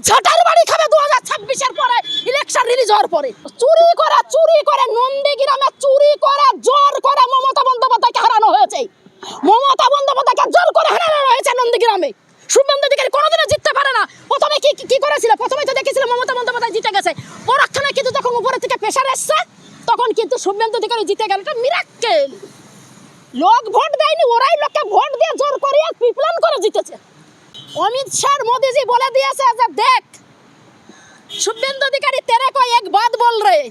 ঝাটার বাড়ি খাবে দু হাজার ছাব্বিশের পরে ইলেকশন রিলিজ হওয়ার পরে। চুরি করে চুরি করে নন্দীগ্রামে চুরি করে, জোর করে মমতা বন্দ্যোপাধ্যায়কে হারানো হয়েছে। মমতা বন্দ্যোপাধ্যায়কে জোর করে হারানো হয়েছে নন্দীগ্রামে শুভেন্দু অধিকারী কোনোদিনও জিততে পারে না। প্রথমে কি কি- করেছিল? প্রথমে তো দেখেছিল মমতা বন্দ্যোপাধ্যায় জিতে গেছে। পরক্ষণে কিন্তু যখন উপরে থেকে প্রেশার এসছে, তখন কিন্তু শুভেন্দু অধিকারী জিতে গেল। এটা মিরাক্কেল লোক ভোট দেয়নি, ওরাই লোককে ভোট দিয়ে জোর করিয়ে পিপলান করে জিতেছে। অমিত শাহ মোদীজি বলে দিয়েছে যে দেখ शुभेंदु अधिकारी तेरे को एक बात बोल रहे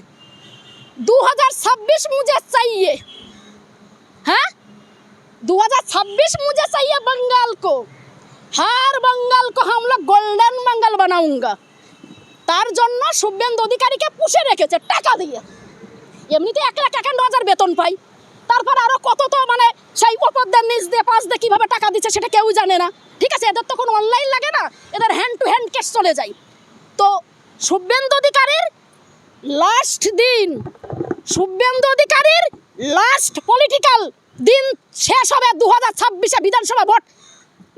2026 मुझे चाहिए हैं 2026 मुझे चाहिए बंगाल को हर बंगाल को हम लोग गोल्डन बंगाल बनाऊंगा তার জন্য শুভেন্দু অধিকারীকে পুষে রেখেছে টাকা দিয়ে এমনিতে এক লাখ একান্ন হাজার বেতন পাই তারপর আরো কত তো মানে সেই উপরদের নিচ দিয়ে পাঁচ দিয়ে কীভাবে টাকা দিচ্ছে সেটা কেউ জানে না ঠিক আছে, এদের তো কোনো অনলাইন লাগে না। এদের হ্যান্ড টু হ্যান্ড কেস চলে যায়। তো শুভেন্দু অধিকারীর লাস্ট দিন, শুভেন্দু অধিকারীর লাস্ট পলিটিক্যাল দিন শেষ হবে দু হাজার ছাব্বিশে বিধানসভা ভোট।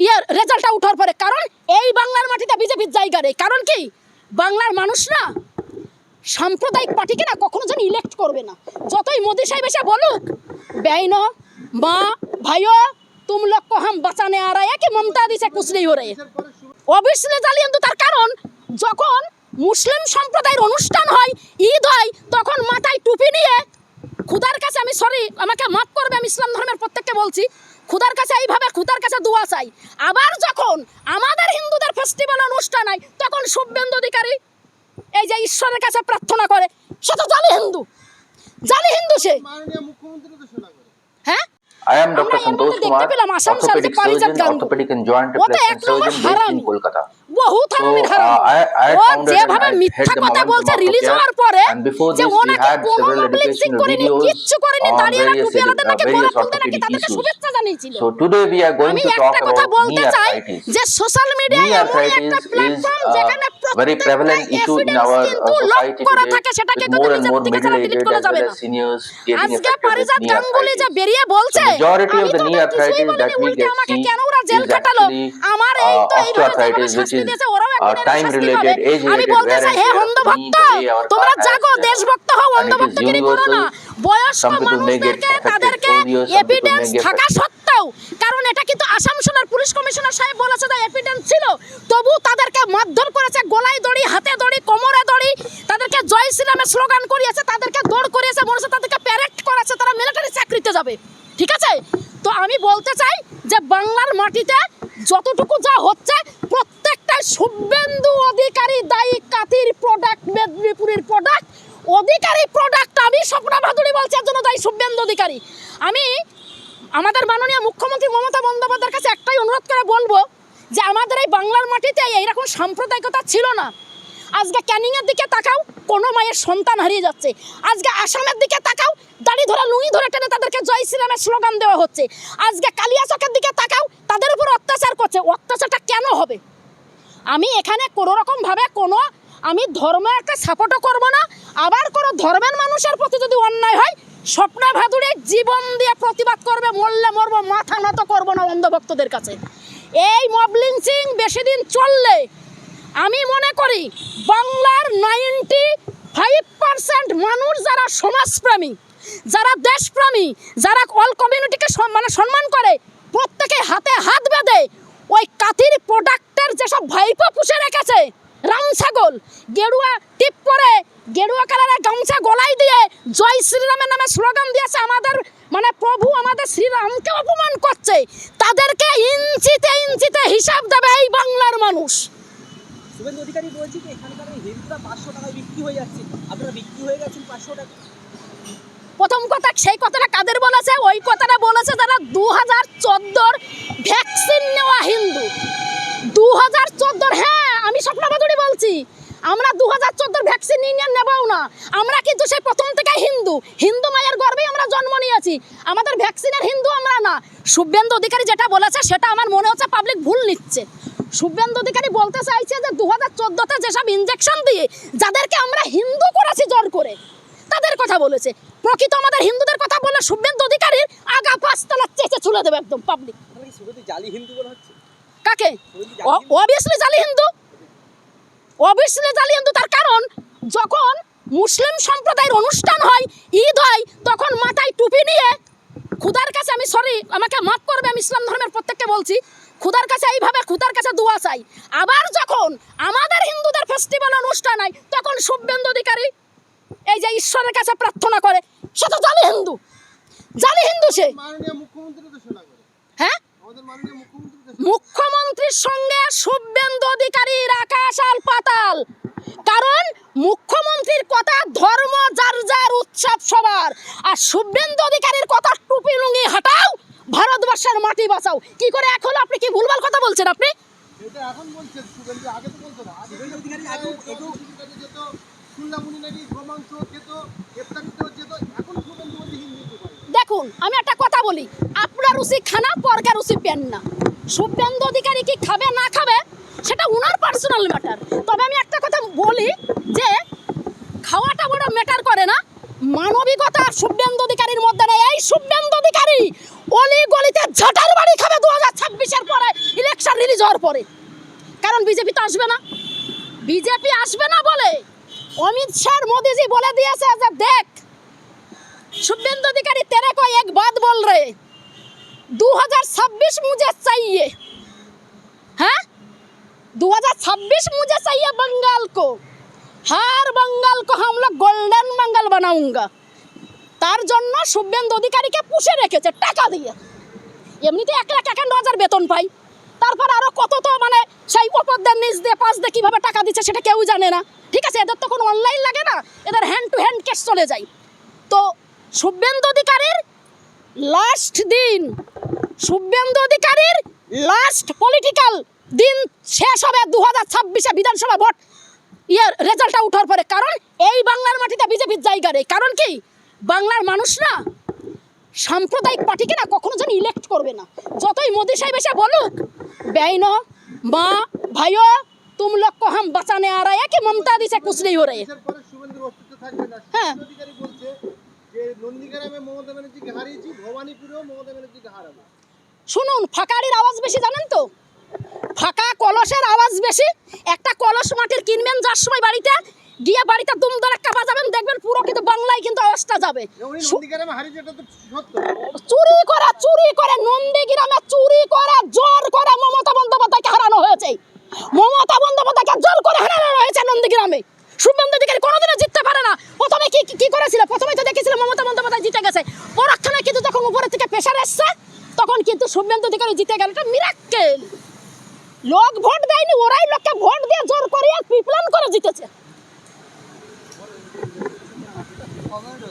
ইয়ে রেজাল্টটা উঠার পরে। কারণ এই বাংলার মাটিতে বিজেপির জায়গা নেই। কারণ কি? বাংলার মানুষ না সাম্প্রদায়িক পার্টিকে না কখনো যেন ইলেক্ট করবে না। যতই মোদি সাহেব এসে বলুক, বেআইন, মা, ভাইও তুম লোক को हम बचाने आ रहे हैं कि ममता दी से कुछ नहीं हो रहे অবভিয়াসলি জালিয়ান্তু তার কারণ যখন মুসলিম সম্প্রদায়ের অনুষ্ঠান হয় ঈদ হয় তখন মাথায় টুপি নিয়ে খুদার কাছে আমি সরি আমাকে মাফ করবে আমি ইসলাম ধর্মের প্রত্যেককে বলছি খুদার কাছে এইভাবে খুদার কাছে দোয়া চাই আবার যখন আমাদের হিন্দুদের ফেস্টিভ্যাল অনুষ্ঠান হয় তখন শুভেন্দু অধিকারী এই যে ঈশ্বরের কাছে প্রার্থনা করে সে তো জালি হিন্দু জালি হিন্দু সে মাননীয় মুখ্যমন্ত্রী তো শোনা করে হ্যাঁ I am Dr. আমরা এর Santosh মধ্যে দেখতে Kumar, পেলাম আসাম সাল যে orthopedic Parijat surgeon, orthopedic and joint ও তো এক replacement surgeon based in হারামি। হারামি uh, ও যেভাবে মিথ্যা কথা বলছে রিলিজ. হওয়ার পরে যে ও we নাকি কোনো educational করেনি কিচ্ছু করেনি দাঁড়িয়ে না various, টুপি আলাদা uh, নাকি গোলাপ ফুলতে নাকি তাদেরকে. শুভেচ্ছা জানিয়েছিল So today we are going আমি to একটা talk about বলতে knee চাই arthritis. যে সোশ্যাল Knee এমন একটা প্ল্যাটফর্ম যেখানে very prevalent issue in our uh, society today more and more থেকে ছাড়া delete middle-aged as well as seniors getting affected with knee arthritis. বেরিয়ে majority of the knee arthritis that we get see কেন ওরা jail is actually uh, osteoarthritis, which is uh, time-related, age-related wear and tear of the knee the way our car has, জাগো uh, দেশভক্ত হও and it is অন্ধভক্তগিরি করো না universal. Some people may get affected polio, some people may get থাকা কারণ এটা কিন্তু আসামসোলের police commissioner সাহেব বলেছে যে এভিডেন্স ছিল তবু তাদেরকে মারধর করেছে গলায় দড়ি, হাতে দড়ি, কোমরে দড়ি, তাদেরকে জয় শ্রীরামের স্লোগান করিয়েছে, তাদেরকে দৌড় করিয়েছে মনে তাদেরকে প্যারেক্ট করেছে তারা মিলিটারি চাকরিতে যাবে। ঠিক আছে? তো আমি বলতে চাই যে বাংলার মাটিতে যতটুকু যা হচ্ছে প্রত্যেকটা শুভেন্দু অধিকারী দায়ী কাতির প্রোডাক্ট মেদিনীপুরের প্রোডাক্ট অধিকারী প্রোডাক্ট আমি স্বপ্না ভাদুরী বলছি এর জন্য দায়ী শুভেন্দু অধিকারী আমি আমাদের মাননীয় মুখ্যমন্ত্রী মমতা বন্দ্যোপাধ্যায়ের কাছে একটাই অনুরোধ করে বলব যে আমাদের এই বাংলার মাটিতে এইরকম সাম্প্রদায়িকতা ছিল না। আজকে ক্যানিংয়ের দিকে তাকাও, কোনো মায়ের সন্তান হারিয়ে যাচ্ছে। আজকে আসামের দিকে তাকাও, দাড়ি ধরে লুঙি ধরে টেনে তাদেরকে জয় শ্রীরামের স্লোগান দেওয়া হচ্ছে। আজকে কালিয়াচকের দিকে তাকাও, তাদের উপর অত্যাচার করছে। অত্যাচারটা কেন হবে? আমি এখানে কোনো রকমভাবে কোনো, আমি ধর্ম একটা সাপোর্টও করব না। আবার কোনো ধর্মের মানুষের প্রতি যদি অন্যায় হয় স্বপ্না ভাদুরে জীবন দিয়ে প্রতিবাদ করবে, মরলে মরবো, মাথা নত করব না অন্ধভক্তদের কাছে। এই মবলিং সিং বেশি দিন চললে আমি মনে করি বাংলার নাইনটি ফাইভ পার্সেন্ট মানুষ যারা সমাজপ্রেমী, যারা দেশপ্রেমী, যারা অল কমিউনিটিকে মানে সম্মান করে, প্রত্যেকে হাতে হাত বেঁধে ওই কাতির প্রোডাক্টের যেসব ভাইপো পুষে রেখেছে, রাম ছাগল, গেরুয়া টিপ পরে, গেরুয়া কালারের গামছা গলায় দিয়ে জয় শ্রীরামের নামে স্লোগান দিয়েছে আমাদের মানে প্রভু আমাদের শ্রীরামকে অপমান করছে, তাদেরকে ইঞ্চিতে ইঞ্চিতে হিসাব দেবে এই বাংলার মানুষ। শুভেন্দু অধিকারী বলছি যে এখানকার হিন্দুরা পাঁচশো টাকায় বিক্রি হয়ে যাচ্ছে। আপনারা বিক্রি হয়ে গেছেন পাঁচশো টাকা। প্রথম কথা, সেই কথাটা কাদের বলেছে? ওই কথাটা বলেছে যারা দু হাজার চোদ্দোর ভ্যাকসিন নেওয়া হিন্দু। দু হাজার চোদ্দোর হ্যাঁ আমি স্বপ্নবাদুরি বলছি। আমরা দু হাজার চোদ্দোর ভ্যাকসিন নিয়ে নেবও না। আমরা কিন্তু সেই প্রথম থেকে হিন্দু। হিন্দু মায়ের গর্বেই আমরা জন্ম নিয়েছি। আমাদের ভ্যাকসিনের হিন্দু আমরা না। শুভেন্দু অধিকারী যেটা বলেছে, সেটা আমার মনে হচ্ছে পাবলিক ভুল নিচ্ছে। শুভেন্দু অধিকারী বলতে চাইছে যে দু হাজার চোদ্দোতে যেসব ইঞ্জেকশন দিয়ে যাদেরকে আমরা হিন্দু করেছি জোর করে তাদের কথা বলেছে। প্রকৃত আমাদের হিন্দুদের কথা বলে শুভেন্দু অধিকারীর আগা পাঁচতলা চেঁচে ছুলে দেবে একদম পাবলিক কাকে? শুভেন্দু জালি হিন্দু? অবভিয়াসলি জালি হিন্দু। জালি হিন্দু তার কারণ যখন মুসলিম সম্প্রদায়ের অনুষ্ঠান হয় ঈদ হয় তখন মাথায় টুপি নিয়ে খুদার কাছে আমি সরি আমাকে মাফ করবে আমি ইসলাম ধর্মের প্রত্যেককে বলছি খুদার কাছে এইভাবে খুদার কাছে দোয়া চাই। আবার যখন আমাদের হিন্দুদের ফেস্টিভ্যাল অনুষ্ঠান হয় তখন শুভেন্দু অধিকারী এই যে ঈশ্বরের কাছে প্রার্থনা করে সে তো জালি হিন্দু। জালি হিন্দু সে। হ্যাঁ? মুখ্যমন্ত্রীর সঙ্গে শুভেন্দু অধিকারীর আকাশ আল পাতাল। কারণ মুখ্যমন্ত্রীর কথা ধর্ম যার যার উৎসব সবার আর শুভেন্দু অধিকারীর কথা টুপি লুঙ্গি ভারতবর্ষের মাটি বাঁচাও। কি করে এখন আপনি কি ভুলভাল কথা বলছেন আপনি? দেখুন আমি একটা কথা বলি। আপনার রুচি খানা পরকার রুচি পেন না। শুভেন্দু অধিকারী কি খাবে না খাবে সেটা উনার পার্সোনাল ম্যাটার তবে আমি একটা কথা বলি যে খাওয়াটা বড় ম্যাটার করে না। মানবিকতা শুভেন্দু অধিকারীর মধ্যে নেই। এই শুভেন্দু অধিকারী অলি গলিতে ঝাঁটার বাড়ি খাবে দু হাজার ছাব্বিশের পরে ইলেকশন রিলিজ হওয়ার পরে কারণ বিজেপি তো আসবে না বিজেপি আসবে না বলে অমিত শাহ মোদিজি বলে দিয়েছে যে দেখ शुभेंदु अधिकारी तेरे को एक बात बोल रहे 2026 मुझे चाहिए हाँ 2026 मुझे चाहिए बंगाल को हर बंगाल को हम लोग गोल्डन बंगाल बनाऊंगा তার জন্য শুভেন্দু অধিকারীকে পুষে রেখেছে, টাকা দিয়ে। এমনিতে এক লাখ একান্ন হাজার বেতন পাই। তারপর আরও কত তো মানে সেই উপরদের নিচ দিয়ে পাঁচ দিয়ে কীভাবে টাকা দিচ্ছে সেটা কেউ জানে না। ঠিক আছে, এদের তো কোনো অনলাইন লাগে না, এদের হ্যান্ড টু হ্যান্ড কেস চলে যায়। তো শুভেন্দু অধিকারীর লাস্ট দিন, শুভেন্দু অধিকারীর লাস্ট পলিটিক্যাল দিন শেষ হবে দু হাজার ছাব্বিশে বিধানসভা ভোট। ইয়ে রেজাল্টটা উঠার পরে। কারণ এই বাংলার মাটিতে বিজেপির জায়গা নেই। কারণ কি? বাংলার মানুষ না সাম্প্রদায়িক পার্টিকে না কখনো যেন ইলেক্ট করবে না। যতই মোদি সাহেব এসে বলুক বেআইন মা ভাইও তুম লক্ষ হাম বাঁচানে আর রায় মমতা দিছে কুছ নেই হ্যাঁ। শুনুন ফাঁকারির আওয়াজ বেশি জানেন তো? ফাঁকা কলসের আওয়াজ বেশি একটা কলস মাটির কিনবেন যার সময় বাড়িতে গিয়ে বাড়িতে দুম ধরে কাপা যাবেন দেখবেন পুরো কিন্তু বাংলায় কিন্তু আওয়াজটা যাবে। চুরি করে চুরি করে নন্দীগ্রামে চুরি করে জোর করে মমতা বন্দ্যোপাধ্যায়কে হারানো হয়েছে। মমতা বন্দ্যোপাধ্যায়কে জোর করে হারানো হয়েছে নন্দীগ্রামে। শুভেন্দু অধিকারী কোনোদিনও জিততে পারে না। প্রথমে কি কি- করেছিল? প্রথমে তো দেখেছিল মমতা বন্দ্যোপাধ্যায় জিতে গেছে। পরক্ষণে কিন্তু যখন উপরে থেকে প্রেশার এসছে তখন কিন্তু শুভেন্দু অধিকারী জিতে গেল। এটা মিরাক্কেল লোক ভোট দেয়নি ওরাই লোককে ভোট দিয়ে জোর করে পিপলান করে জিতেছে। మగడు.